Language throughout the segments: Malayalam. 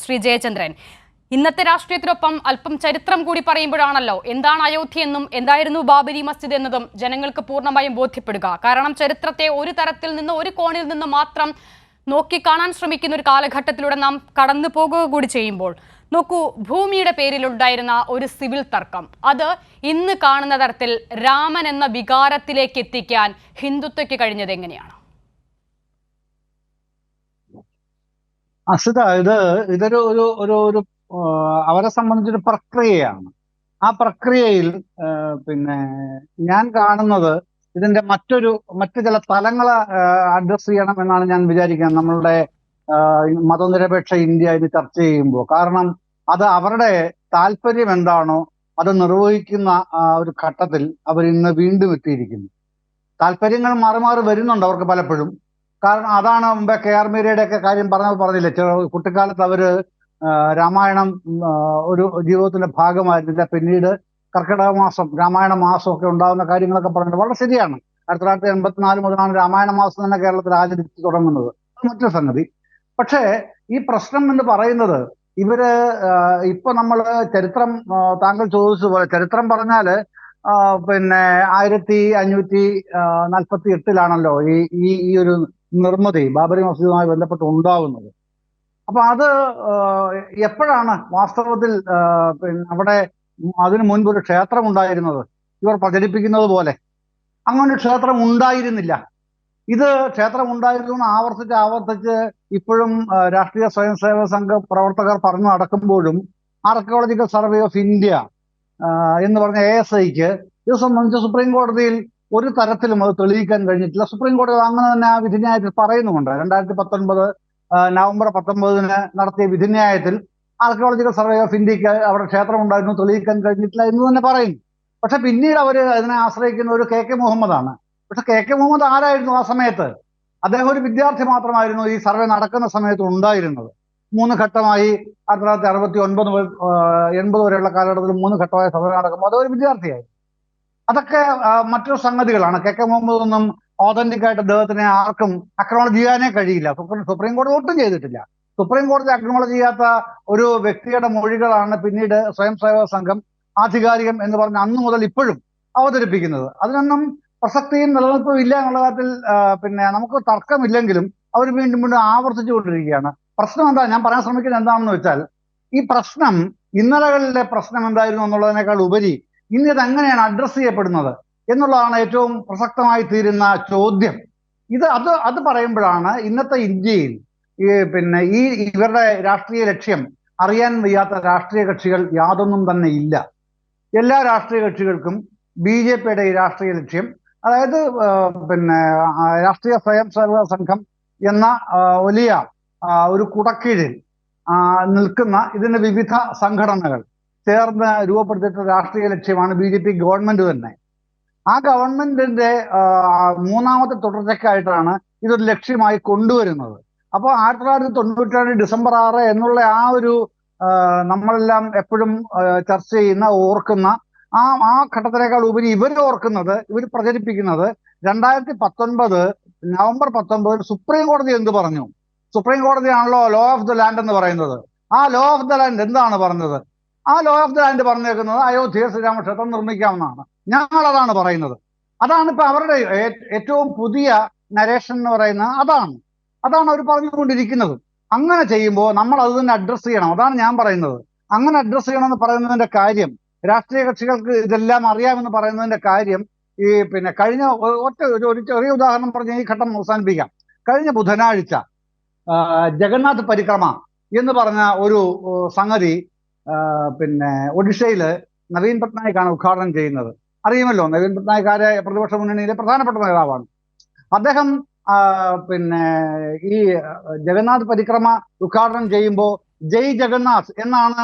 ശ്രീ ജയചന്ദ്രൻ ഇന്നത്തെ രാഷ്ട്രീയത്തിനൊപ്പം അല്പം ചരിത്രം കൂടി പറയുമ്പോഴാണല്ലോ എന്താണ് അയോധ്യ എന്നും എന്തായിരുന്നു ബാബരി മസ്ജിദ് എന്നതും ജനങ്ങൾക്ക് പൂർണമായും ബോധ്യപ്പെടുക. കാരണം ചരിത്രത്തെ ഒരു തരത്തിൽ നിന്ന് ഒരു കോണിൽ നിന്ന് മാത്രം നോക്കിക്കാണാൻ ശ്രമിക്കുന്ന ഒരു കാലഘട്ടത്തിലൂടെ നാം കടന്നു പോകുക കൂടി ചെയ്യുമ്പോൾ നോക്കൂ ഭൂമിയുടെ പേരിലുണ്ടായിരുന്ന ഒരു സിവിൽ തർക്കം. അത് ഇന്ന് കാണുന്ന തരത്തിൽ രാമൻ എന്ന വികാരത്തിലേക്ക് എത്തിക്കാൻ ഹിന്ദുത്വയ്ക്ക് കഴിഞ്ഞത് എങ്ങനെയാണ് അസിത ഇത് ഇതൊരു ഒരു ഒരു ഒരു അവരെ സംബന്ധിച്ചൊരു പ്രക്രിയയാണ്. ആ പ്രക്രിയയിൽ പിന്നെ ഞാൻ കാണുന്നത് ഇതിന്റെ മറ്റൊരു മറ്റു ചില തലങ്ങളെ അഡ്രസ് ചെയ്യണം എന്നാണ് ഞാൻ വിചാരിക്കുന്നത്. നമ്മളുടെ മതനിരപേക്ഷ ഇന്ത്യ ഇത് ചർച്ച ചെയ്യുമ്പോൾ. കാരണം അത് അവരുടെ താല്പര്യം എന്താണോ അത് നിർവഹിക്കുന്ന ഒരു ഘട്ടത്തിൽ അവർ ഇന്ന് വീണ്ടും എത്തിയിരിക്കുന്നു. താല്പര്യങ്ങൾ മാറി മാറി വരുന്നുണ്ട് അവർക്ക് പലപ്പോഴും. കാരണം അതാണ് മുമ്പേ കെ ആർ മീരയുടെ ഒക്കെ കാര്യം പറഞ്ഞത് പറഞ്ഞില്ലേ? കുട്ടിക്കാലത്ത് അവർ രാമായണം ഒരു ജീവിതത്തിന്റെ ഭാഗമായിരുന്നില്ല. പിന്നീട് കർക്കിടക മാസം രാമായണ മാസം ഒക്കെ ഉണ്ടാകുന്ന കാര്യങ്ങളൊക്കെ പറഞ്ഞത് വളരെ ശരിയാണ്. ആയിരത്തി തൊള്ളായിരത്തി എൺപത്തിനാല് മുതലാണ് രാമായണ മാസം തന്നെ കേരളത്തിൽ ആചരിച്ച് തുടങ്ങുന്നത്. മറ്റൊരു സംഗതി. പക്ഷേ ഈ പ്രശ്നം എന്ന് പറയുന്നത് ഇവർ ഇപ്പൊ നമ്മൾ ചരിത്രം താങ്കൾ താങ്കൾ ചോദിച്ചതുപോലെ ചരിത്രം പറഞ്ഞാൽ പിന്നെ ആയിരത്തി അഞ്ഞൂറ്റി നാൽപ്പത്തി എട്ടിലാണല്ലോ ഈ ഈ ഒരു നിർമ്മിതി ബാബരി മസ്ജിദുമായി ബന്ധപ്പെട്ട് ഉണ്ടാവുന്നത്. അപ്പൊ അത് എപ്പോഴാണ് വാസ്തവത്തിൽ പിന്നെ അവിടെ അതിനു മുൻപ് ഒരു ക്ഷേത്രം ഉണ്ടായിരുന്നത്? ഇവർ പ്രചരിപ്പിക്കുന്നത് പോലെ. അങ്ങനെ ഒരു ക്ഷേത്രം ഉണ്ടായിരുന്നില്ല. ഇത് ക്ഷേത്രം ഉണ്ടായിരുന്നു എന്ന് ആവർത്തിച്ച് ആവർത്തിച്ച് ഇപ്പോഴും രാഷ്ട്രീയ സ്വയം സേവക സംഘ പ്രവർത്തകർ പറഞ്ഞു നടക്കുമ്പോഴും ആർക്കിയോളജിക്കൽ സർവേ ഓഫ് ഇന്ത്യ എന്ന് പറഞ്ഞ എ എസ് ഐക്ക് ഇത് സംബന്ധിച്ച് സുപ്രീം കോടതിയിൽ ഒരു തരത്തിലും അത് തെളിയിക്കാൻ കഴിഞ്ഞിട്ടില്ല. സുപ്രീം കോടതി അങ്ങനെ തന്നെ ആ വിധിന്യായത്തിൽ പറയുന്നുമുണ്ട്. രണ്ടായിരത്തി പത്തൊൻപത് നവംബർ പത്തൊമ്പതിന് നടത്തിയ വിധിന്യായത്തിൽ ആർക്കിയോളജിക്കൽ സർവേ ഓഫ് ഇന്ത്യയ്ക്ക് അവിടെ ക്ഷേത്രം ഉണ്ടായിരുന്നു തെളിയിക്കാൻ കഴിഞ്ഞിട്ടില്ല എന്ന് തന്നെ പറയുന്നു പക്ഷെ പിന്നീട് അവർ അതിനെ ആശ്രയിക്കുന്ന ഒരു കെ കെ മുഹമ്മദാണ്. പക്ഷെ കെ കെ മുഹമ്മദ് ആരായിരുന്നു ആ സമയത്ത്? അദ്ദേഹം ഒരു വിദ്യാർത്ഥി മാത്രമായിരുന്നു ഈ സർവേ നടക്കുന്ന സമയത്ത് ഉണ്ടായിരുന്നത്. മൂന്ന് ഘട്ടമായി ആയിരത്തി തൊള്ളായിരത്തി അറുപത്തി ഒൻപത് എൺപത് വരെയുള്ള കാലഘട്ടത്തിൽ മൂന്ന് ഘട്ടമായ സർവേ നടക്കുമ്പോൾ അതൊരു വിദ്യാർത്ഥിയായി അതൊക്കെ മറ്റു സംഗതികളാണ്. കെ കെ മുഹമ്മദ് ഒന്നും ഓതന്റിക് ആയിട്ട് അദ്ദേഹത്തിനെ ആർക്കും അക്രോളജ് ചെയ്യാനേ കഴിയില്ല. സുപ്രീം സുപ്രീം കോടതി ഒട്ടും ചെയ്തിട്ടില്ല. സുപ്രീം കോടതി അക്രോളജ് ചെയ്യാത്ത ഒരു വ്യക്തിയുടെ മൊഴികളാണ് പിന്നീട് സ്വയം സേവക സംഘം ആധികാരികം എന്ന് പറഞ്ഞ അന്ന് മുതൽ ഇപ്പോഴും അവതരിപ്പിക്കുന്നത്. അതിനൊന്നും പ്രസക്തിയും നിലനിൽപ്പും ഇല്ല എന്നുള്ള കാര്യത്തിൽ പിന്നെ നമുക്ക് തർക്കമില്ലെങ്കിലും അവർ വീണ്ടും വീണ്ടും ആവർത്തിച്ചു കൊണ്ടിരിക്കുകയാണ് പ്രശ്നം എന്താ? ഞാൻ പറയാൻ ശ്രമിക്കുന്നത് എന്താണെന്ന് വെച്ചാൽ ഈ പ്രശ്നം ഇന്നലകളിലെ പ്രശ്നം എന്തായിരുന്നു എന്നുള്ളതിനേക്കാൾ ഉപരി ഇന്ന് ഇത് എങ്ങനെയാണ് അഡ്രസ് ചെയ്യപ്പെടുന്നത് എന്നുള്ളതാണ് ഏറ്റവും പ്രസക്തമായി തീരുന്ന ചോദ്യം. ഇത് അത് അത് പറയുമ്പോഴാണ് ഇന്നത്തെ ഇന്ത്യയിൽ ഈ പിന്നെ ഈ ഇവരുടെ രാഷ്ട്രീയ ലക്ഷ്യം അറിയാൻ വയ്യാത്ത രാഷ്ട്രീയ കക്ഷികൾ യാതൊന്നും തന്നെ ഇല്ല. എല്ലാ രാഷ്ട്രീയ കക്ഷികൾക്കും ബി ജെ പിയുടെ ഈ രാഷ്ട്രീയ ലക്ഷ്യം അതായത് പിന്നെ രാഷ്ട്രീയ സ്വയം സേവക സംഘം എന്ന വലിയ ഒരു കുടക്കീഴിൽ നിൽക്കുന്ന ഇതിന്റെ വിവിധ സംഘടനകൾ ചേർന്ന് രൂപപ്പെടുത്തിയിട്ടുള്ള രാഷ്ട്രീയ ലക്ഷ്യമാണ് ബി ജെ പി ഗവൺമെന്റ് തന്നെ. ആ ഗവൺമെന്റിന്റെ മൂന്നാമത്തെ തുടർച്ചയ്ക്കായിട്ടാണ് ഇതൊരു ലക്ഷ്യമായി കൊണ്ടുവരുന്നത്. അപ്പോൾ ആയിരത്തി തൊള്ളായിരത്തി തൊണ്ണൂറ്റേഴ് ഡിസംബർ ആറ് എന്നുള്ള ആ ഒരു നമ്മളെല്ലാം എപ്പോഴും ചർച്ച ചെയ്യുന്ന ഓർക്കുന്ന ആ ആ ഘട്ടത്തിനേക്കാൾ ഉപരി ഇവർ ഓർക്കുന്നത് ഇവർ പ്രചരിപ്പിക്കുന്നത് രണ്ടായിരത്തി പത്തൊൻപത് നവംബർ പത്തൊൻപതിൽ സുപ്രീം കോടതി എന്ത് പറഞ്ഞു? സുപ്രീം കോടതിയാണല്ലോ ലോ ഓഫ് ദ ലാൻഡ് എന്ന് പറയുന്നത്. ആ ലോ ഓഫ് ദ ലാൻഡ് എന്താണ് പറഞ്ഞത്? ആ ലോ ഓഫ് ദ ലാൻഡ് പറഞ്ഞേക്കുന്നത് അയോധ്യ ശ്രീരാമക്ഷേത്രം നിർമ്മിക്കാമെന്നാണ് ഞങ്ങൾ അതാണ് പറയുന്നത്. അതാണ് ഇപ്പൊ അവരുടെ ഏറ്റവും പുതിയ നരേഷൻ എന്ന് പറയുന്നത് അതാണ്. അതാണ് അവർ പറഞ്ഞുകൊണ്ടിരിക്കുന്നത്. അങ്ങനെ ചെയ്യുമ്പോൾ നമ്മൾ അത് തന്നെ അഡ്രസ്സ് ചെയ്യണം. അതാണ് ഞാൻ പറയുന്നത്. അങ്ങനെ അഡ്രസ്സ് ചെയ്യണമെന്ന് പറയുന്നതിന്റെ കാര്യം രാഷ്ട്രീയ കക്ഷികൾക്ക് ഇതെല്ലാം അറിയാമെന്ന് പറയുന്നതിന്റെ കാര്യം ഈ പിന്നെ കഴിഞ്ഞ ഒറ്റ ഒരു ചെറിയ ഉദാഹരണം പറഞ്ഞ് ഈ ഘട്ടം അവസാനിപ്പിക്കാം. കഴിഞ്ഞ ബുധനാഴ്ച ജഗന്നാഥ് പരിക്രമ എന്ന് പറഞ്ഞ ഒരു സംഗതി പിന്നെ ഒഡീഷയിൽ നവീൻ പട്നായിക്കാണ് ഉദ്ഘാടനം ചെയ്യുന്നത്. അറിയുമല്ലോ നവീൻ പട്നായിക് ആരെ പ്രതിപക്ഷ മുന്നണിയിലെ പ്രധാനപ്പെട്ട നേതാവാണ്. അദ്ദേഹം പിന്നെ ഈ ജഗന്നാഥ് പരിക്രമ ഉദ്ഘാടനം ചെയ്യുമ്പോൾ ജയ് ജഗന്നാഥ് എന്നാണ്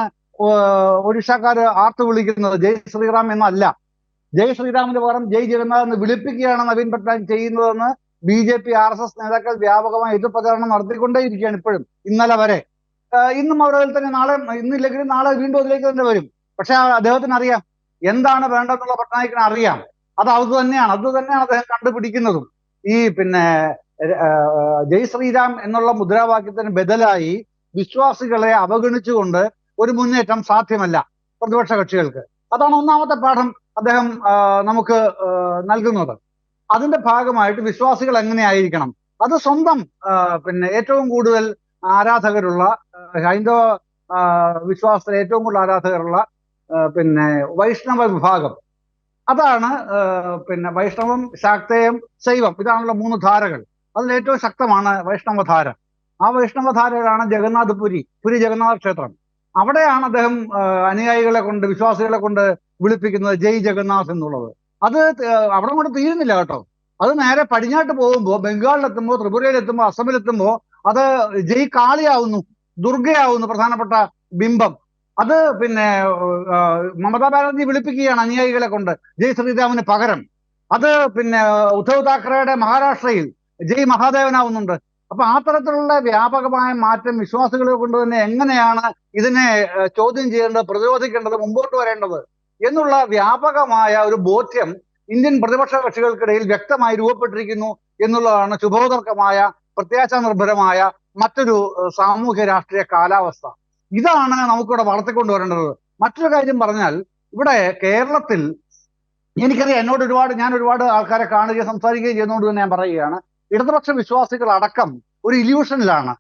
ഒഡീഷക്കാർ ആർത്തു വിളിക്കുന്നത്. ജയ് ശ്രീറാം എന്നല്ല. ജയ് ശ്രീറാമിന് പകരം ജയ് ജഗന്നാഥ് എന്ന് വിളിപ്പിക്കുകയാണ് നവീൻ പട്നായിക് ചെയ്യുന്നതെന്ന് B J P R S S നേതാക്കൾ വ്യാപകമായി എതിർപ്രചാരണം നടത്തിക്കൊണ്ടേയിരിക്കുകയാണ് ഇപ്പോഴും ഇന്നലെ വരെ. ഇന്നും അവർ അതിൽ തന്നെ നാളെ ഇന്നില്ലെങ്കിൽ നാളെ വീണ്ടും അതിലേക്ക് തന്നെ വരും. പക്ഷെ അദ്ദേഹത്തിന് അറിയാം. എന്താണ് വേണ്ടതെന്നുള്ള പട്നായിക്കിന് അറിയാം. അത് അത് തന്നെയാണ്. അത് തന്നെയാണ് അദ്ദേഹം കണ്ടുപിടിക്കുന്നതും. ഈ പിന്നെ ജയ് ശ്രീരാം എന്നുള്ള മുദ്രാവാക്യത്തിന് ബദലായി വിശ്വാസികളെ അവഗണിച്ചുകൊണ്ട് ഒരു മുന്നേറ്റം സാധ്യമല്ല പ്രതിപക്ഷ കക്ഷികൾക്ക്. അതാണ് ഒന്നാമത്തെ പാഠം അദ്ദേഹം നമുക്ക് നൽകുന്നത്. അതിന്റെ ഭാഗമായിട്ട് വിശ്വാസികൾ എങ്ങനെയായിരിക്കണം? അത് സ്വന്തം പിന്നെ ഏറ്റവും കൂടുതൽ ആരാധകരുള്ള ഹൈന്ദവ വിശ്വാസത്തിൽ ഏറ്റവും കൂടുതൽ ആരാധകരുള്ള പിന്നെ വൈഷ്ണവ വിഭാഗം. അതാണ് പിന്നെ വൈഷ്ണവം ശാക്തേയം ശൈവം ഇതാണല്ലോ മൂന്ന് ധാരകൾ. അതിൽ ഏറ്റവും ശക്തമാണ് വൈഷ്ണവധാര ആ വൈഷ്ണവധാരയിലാണ് ജഗന്നാഥ് പുരി പുരി ജഗന്നാഥ ക്ഷേത്രം. അവിടെയാണ് അദ്ദേഹം അനുയായികളെ കൊണ്ട് വിശ്വാസികളെ കൊണ്ട് വിളിപ്പിക്കുന്നത് ജയ് ജഗന്നാഥ് എന്നുള്ളത്. അത് അവിടെ കൊണ്ട് തീരുന്നില്ല കേട്ടോ. അത് നേരെ പടിഞ്ഞാട്ട് പോകുമ്പോൾ ബംഗാളിലെത്തുമ്പോൾ ത്രിപുരയിലെത്തുമ്പോൾ അസമിലെത്തുമ്പോൾ അത് ജയ് കാളിയാവുന്നു ദുർഗയാവുന്നു പ്രധാനപ്പെട്ട ബിംബം. അത് പിന്നെ മമതാ ബാനർജി വിളിപ്പിക്കുകയാണ് അനുയായികളെ കൊണ്ട് ജയ് ശ്രീരാമിന് പകരം. അത് പിന്നെ ഉദ്ധവ് താക്കറെയുടെ മഹാരാഷ്ട്രയിൽ ജയ് മഹാദേവനാവുന്നുണ്ട്. അപ്പൊ ആ തരത്തിലുള്ള വ്യാപകമായ മാറ്റം വിശ്വാസികളെ കൊണ്ട് തന്നെ എങ്ങനെയാണ് ഇതിനെ ചോദ്യം ചെയ്യേണ്ടത് പ്രതിരോധിക്കേണ്ടത് മുമ്പോട്ട് വരേണ്ടത് എന്നുള്ള വ്യാപകമായ ഒരു ബോധ്യം ഇന്ത്യൻ പ്രതിപക്ഷ കക്ഷികൾക്കിടയിൽ വ്യക്തമായി രൂപപ്പെട്ടിരിക്കുന്നു എന്നുള്ളതാണ് ശുഭോദർക്കമായ പ്രത്യാശ നിർഭരമായ മറ്റൊരു സാമൂഹ്യ രാഷ്ട്രീയ കാലാവസ്ഥ. ഇതാണ് നമുക്കിവിടെ വളർത്തിക്കൊണ്ടുവരേണ്ടത്. മറ്റൊരു കാര്യം പറഞ്ഞാൽ ഇവിടെ കേരളത്തിൽ എനിക്കറിയാം എന്നോട് ഒരുപാട് ഞാൻ ഒരുപാട് ആൾക്കാരെ കാണുകയും സംസാരിക്കുകയും ചെയ്യുന്നതുകൊണ്ട് തന്നെ ഞാൻ പറയുകയാണ്. ഇടതുപക്ഷ വിശ്വാസികൾ അടക്കം ഒരു ഇല്യൂഷനിലാണ്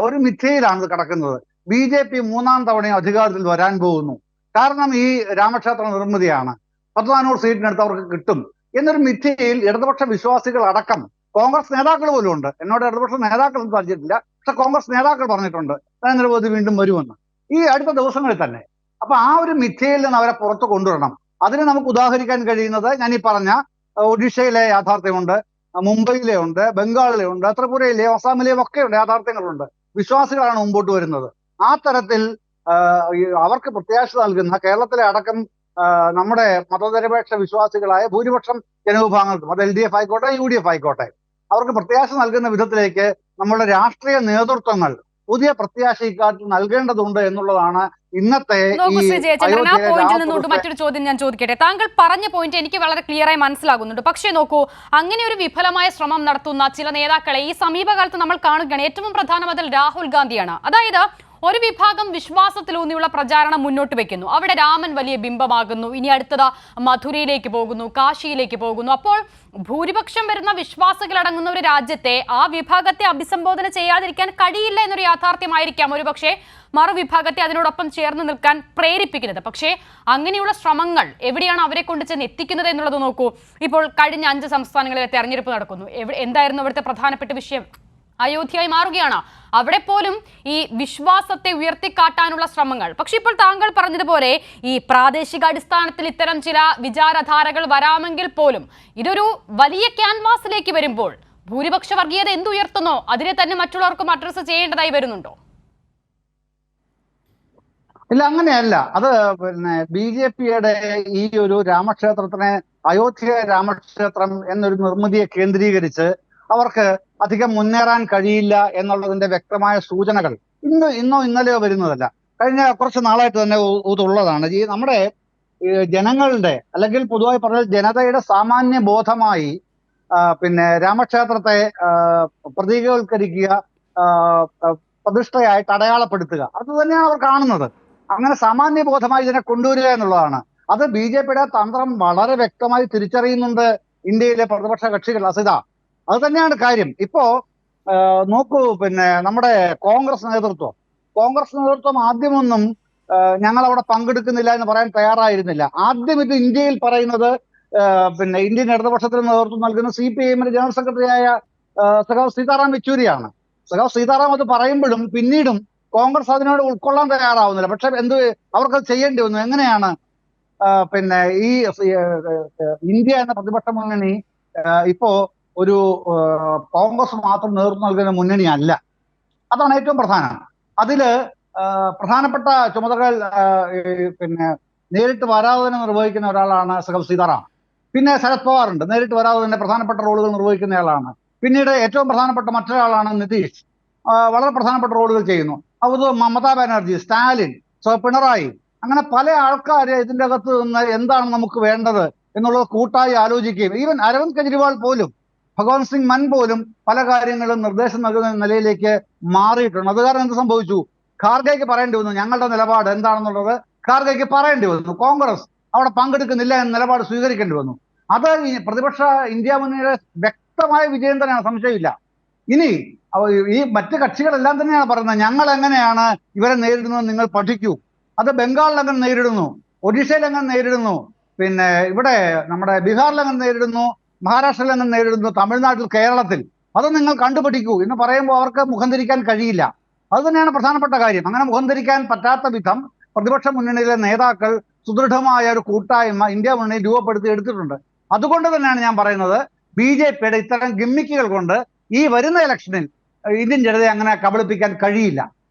ഒരു മിഥ്യയിലാണ് കിടക്കുന്നത്. ബി ജെ പി മൂന്നാം തവണയും അധികാരത്തിൽ വരാൻ പോകുന്നു. കാരണം ഈ രാമക്ഷേത്ര നിർമ്മിതിയാണ്. പത്ത് നാനൂറ് സീറ്റിനടുത്ത് അവർക്ക് കിട്ടും. എന്നൊരു മിഥ്യയിൽ ഇടതുപക്ഷ വിശ്വാസികൾ അടക്കം കോൺഗ്രസ് നേതാക്കൾ പോലും ഉണ്ട്. എന്നോട് ഇടതുപക്ഷ നേതാക്കൾ പറഞ്ഞിട്ടില്ല. പക്ഷെ കോൺഗ്രസ് നേതാക്കൾ പറഞ്ഞിട്ടുണ്ട്. നരേന്ദ്രമോദി വീണ്ടും വരുമെന്ന്. ഈ അടുത്ത ദിവസങ്ങളിൽ തന്നെ. അപ്പൊ ആ ഒരു മിഥ്യയിൽ നിന്ന് അവരെ പുറത്തു കൊണ്ടുവരണം. അതിന് നമുക്ക് ഉദാഹരിക്കാൻ കഴിയുന്നത് ഞാൻ ഈ പറഞ്ഞ ഒഡീഷയിലെ യാഥാർത്ഥ്യമുണ്ട് മുംബൈയിലെ ഉണ്ട് ബംഗാളിലെ ഉണ്ട് ത്രിപുരയിലെ അസാമിലെയും ഒക്കെ ഉണ്ട് യാഥാർത്ഥ്യങ്ങളുണ്ട്. വിശ്വാസികളാണ് മുമ്പോട്ട് വരുന്നത്. ആ തരത്തിൽ അവർക്ക് പ്രത്യാശ നൽകുന്ന കേരളത്തിലെ അടക്കം നമ്മുടെ മതനിരപേക്ഷ വിശ്വാസികളായ ഭൂരിപക്ഷം ജനവിഭാഗങ്ങൾക്കും അത് എൽ ഡി എഫ് ആയിക്കോട്ടെ യു ഡി എഫ് ആയിക്കോട്ടെ അവർക്ക് പ്രത്യാശ നൽകുന്ന വിധത്തിലേക്ക് നമ്മുടെ രാഷ്ട്രീയ നേതൃത്വങ്ങൾ പുതിയ പ്രത്യാശ ഇക്കാര്യത്തിൽ നൽകേണ്ടതുണ്ട് എന്നുള്ളതാണ് ഇന്നത്തെ ആ പോയിന്റിൽ നിന്നുകൊണ്ട് മറ്റൊരു ചോദ്യം ഞാൻ ചോദിക്കട്ടെ. താങ്കൾ പറഞ്ഞ പോയിന്റ് എനിക്ക് വളരെ ക്ലിയർ ആയി മനസ്സിലാകുന്നുണ്ട്. പക്ഷേ നോക്കൂ അങ്ങനെ ഒരു വിഫലമായ ശ്രമം നടത്തുന്ന ചില നേതാക്കളെ ഈ സമീപകാലത്ത് നമ്മൾ കാണുകയാണ്. ഏറ്റവും പ്രധാനം അതിൽ രാഹുൽ ഗാന്ധിയാണ്. അതായത് ഒരു വിഭാഗം വിശ്വാസത്തിലൂന്നിയുള്ള പ്രചാരണം മുന്നോട്ട് വെക്കുന്നു. അവിടെ രാമൻ വലിയ ബിംബമാകുന്നു. ഇനി അടുത്തത് മധുരയിലേക്ക് പോകുന്നു കാശിയിലേക്ക് പോകുന്നു. അപ്പോൾ ഭൂരിപക്ഷം വരുന്ന വിശ്വാസികളടങ്ങുന്ന ഒരു രാജ്യത്തെ ആ വിഭാഗത്തെ അഭിസംബോധന ചെയ്യാതിരിക്കാൻ കഴിയില്ല എന്നൊരു യാഥാർത്ഥ്യമായിരിക്കാം ഒരു പക്ഷേ മറുവിഭാഗത്തെ അതിനോടൊപ്പം ചേർന്ന് നിൽക്കാൻ പ്രേരിപ്പിക്കുന്നത്. പക്ഷേ അങ്ങനെയുള്ള ശ്രമങ്ങൾ എവിടെയാണ് അവരെ കൊണ്ട് ചെന്ന് എത്തിക്കുന്നത് എന്നുള്ളത് നോക്കൂ. ഇപ്പോൾ കഴിഞ്ഞ അഞ്ച് സംസ്ഥാനങ്ങളിലെ തെരഞ്ഞെടുപ്പ് നടക്കുന്നു. എന്തായിരുന്നു അവിടുത്തെ പ്രധാനപ്പെട്ട വിഷയം? അയോധ്യയായി മാറുകയാണ്. അവിടെ പോലും ഈ വിശ്വാസത്തെ ഉയർത്തിക്കാട്ടാനുള്ള ശ്രമങ്ങൾ. പക്ഷെ ഇപ്പോൾ താങ്കൾ പറഞ്ഞതുപോലെ ഈ പ്രാദേശിക അടിസ്ഥാനത്തിൽ ഇത്തരം ചില വിചാരധാരകൾ വരാമെങ്കിൽ പോലും ഇതൊരു വലിയ ക്യാൻവാസിലേക്ക് വരുമ്പോൾ ഭൂരിപക്ഷ വർഗീയത എന്തുയർത്തുന്നോ അതിനെ തന്നെ മറ്റുള്ളവർക്കും അഡ്രസ് ചെയ്യേണ്ടതായി വരുന്നുണ്ടോ? ഇല്ല അങ്ങനെയല്ല. അത് പിന്നെ ബി ജെ പിയുടെ ഈ ഒരു രാമക്ഷേത്രത്തിനെ അയോധ്യ രാമക്ഷേത്രം എന്നൊരു നിർമ്മിതിയെ കേന്ദ്രീകരിച്ച് അവർക്ക് അധികം മുന്നേറാൻ കഴിയില്ല എന്നുള്ളതിന്റെ വ്യക്തമായ സൂചനകൾ ഇന്ന് ഇന്നോ ഇന്നലെയോ വരുന്നതല്ല. കഴിഞ്ഞ കുറച്ച് നാളായിട്ട് തന്നെ ഇതുള്ളതാണ് ഈ നമ്മുടെ ജനങ്ങളുടെ അല്ലെങ്കിൽ പൊതുവായി പറഞ്ഞ ജനതയുടെ സാമാന്യ ബോധമായി പിന്നെ രാമക്ഷേത്രത്തെ പ്രതീകവൽക്കരിക്കുക പ്രതിഷ്ഠയായിട്ട് അടയാളപ്പെടുത്തുക. അത് തന്നെയാണ് അവർ കാണുന്നത്. അങ്ങനെ സാമാന്യ ബോധമായി ഇതിനെ കൊണ്ടുവരിക എന്നുള്ളതാണ്. അത് ബി ജെ പിയുടെ തന്ത്രം വളരെ വ്യക്തമായി തിരിച്ചറിയുന്നുണ്ട് ഇന്ത്യയിലെ പ്രതിപക്ഷ കക്ഷികൾ. അസിത അത് തന്നെയാണ് കാര്യം. ഇപ്പോ നോക്കൂ പിന്നെ നമ്മുടെ കോൺഗ്രസ് നേതൃത്വം. കോൺഗ്രസ് നേതൃത്വം ആദ്യമൊന്നും ഞങ്ങൾ അവിടെ പങ്കെടുക്കുന്നില്ല എന്ന് പറയാൻ തയ്യാറായിരുന്നില്ല. ആദ്യം ഇത് ഇന്ത്യയിൽ പറയുന്നത് പിന്നെ ഇന്ത്യൻ ഇടതുപക്ഷത്തിന് നേതൃത്വം നൽകുന്ന സി പി ഐഎമ്മിന്റെ ജനറൽ സെക്രട്ടറിയായ സഖാവ് സീതാറാം യെച്ചൂരിയാണ്. സഖാവ് സീതാറാം അത് പറയുമ്പോഴും പിന്നീടും കോൺഗ്രസ് അതിനോട് ഉൾക്കൊള്ളാൻ തയ്യാറാവുന്നില്ല. പക്ഷെ എന്ത് അവർക്കത് ചെയ്യേണ്ടി വന്നു. എങ്ങനെയാണ് പിന്നെ ഈ ഇന്ത്യ എന്ന പ്രതിപക്ഷ മുന്നണി ഇപ്പോ ഒരു കോൺഗ്രസ് മാത്രം നേതൃത്വം നൽകുന്ന മുന്നണി അല്ല. അതാണ് ഏറ്റവും പ്രധാനം. അതിൽ പ്രധാനപ്പെട്ട ചുമതലകൾ പിന്നെ നേരിട്ട് വരാതെ നിർവഹിക്കുന്ന ഒരാളാണ് സഖം സീതാറാം. പിന്നെ ശരത് പവാർ ഉണ്ട് നേരിട്ട് വരാതെ തന്നെ പ്രധാനപ്പെട്ട റോളുകൾ നിർവഹിക്കുന്നയാളാണ് പിന്നീട് ഏറ്റവും പ്രധാനപ്പെട്ട മറ്റൊരാളാണ് നിതീഷ്. വളരെ പ്രധാനപ്പെട്ട റോളുകൾ ചെയ്യുന്നു. അത് മമതാ ബാനർജി സ്റ്റാലിൻ പിണറായി. അങ്ങനെ പല ആൾക്കാർ ഇതിന്റെ അകത്ത് നിന്ന് എന്താണ് നമുക്ക് വേണ്ടത് എന്നുള്ളത് കൂട്ടായി ആലോചിക്കുകയും ഈവൻ അരവിന്ദ് കെജ്രിവാൾ പോലും ഭഗവത് സിംഗ് മൻ പോലും പല കാര്യങ്ങളും നിർദ്ദേശം നൽകുന്ന നിലയിലേക്ക് മാറിയിട്ടുണ്ട്. അത് കാരണം എന്ത് സംഭവിച്ചു? ഖാർഗയ്ക്ക് പറയേണ്ടി വന്നു ഞങ്ങളുടെ നിലപാട് എന്താണെന്നുള്ളത് ഖാർഗയ്ക്ക് പറയേണ്ടി വന്നു. കോൺഗ്രസ് അവിടെ പങ്കെടുക്കുന്നില്ല എന്ന നിലപാട് സ്വീകരിക്കേണ്ടി വന്നു. അത് പ്രതിപക്ഷ ഇന്ത്യ മുന്നണിയുടെ വ്യക്തമായ വിജയം തന്നെയാണ് സംശയമില്ല. ഇനി ഈ മറ്റ് കക്ഷികളെല്ലാം തന്നെയാണ് പറയുന്നത് ഞങ്ങൾ എങ്ങനെയാണ് ഇവരെ നേരിടുന്നത് നിങ്ങൾ പഠിക്കൂ. അത് ബംഗാളിൽ അങ്ങനെ നേരിടുന്നു ഒഡീഷയിൽ അങ്ങനെ നേരിടുന്നു പിന്നെ ഇവിടെ നമ്മുടെ ബീഹാറിൽ അങ്ങനെ നേരിടുന്നു മഹാരാഷ്ട്രയിൽ നിന്ന് നേരിടുന്നു തമിഴ്നാട്ടിൽ കേരളത്തിൽ. അത് നിങ്ങൾ കണ്ടുപിടിക്കൂ എന്ന് പറയുമ്പോൾ അവർക്ക് മുഖം തിരിക്കാൻ കഴിയില്ല. അത് തന്നെയാണ് പ്രധാനപ്പെട്ട കാര്യം. അങ്ങനെ മുഖം തിരിക്കാൻ പറ്റാത്ത വിധം പ്രതിപക്ഷ മുന്നണിയിലെ നേതാക്കൾ സുദൃഢമായ ഒരു കൂട്ടായ്മ ഇന്ത്യ മുന്നണി രൂപപ്പെടുത്തി എടുത്തിട്ടുണ്ട്. അതുകൊണ്ട് തന്നെയാണ് ഞാൻ പറയുന്നത് ബി ജെ പിയുടെ ഇത്തരം ഗിമ്മിക്കുകൾ കൊണ്ട് ഈ വരുന്ന ഇലക്ഷനിൽ ഇന്ത്യൻ ജനതയെ അങ്ങനെ കബളിപ്പിക്കാൻ കഴിയില്ല.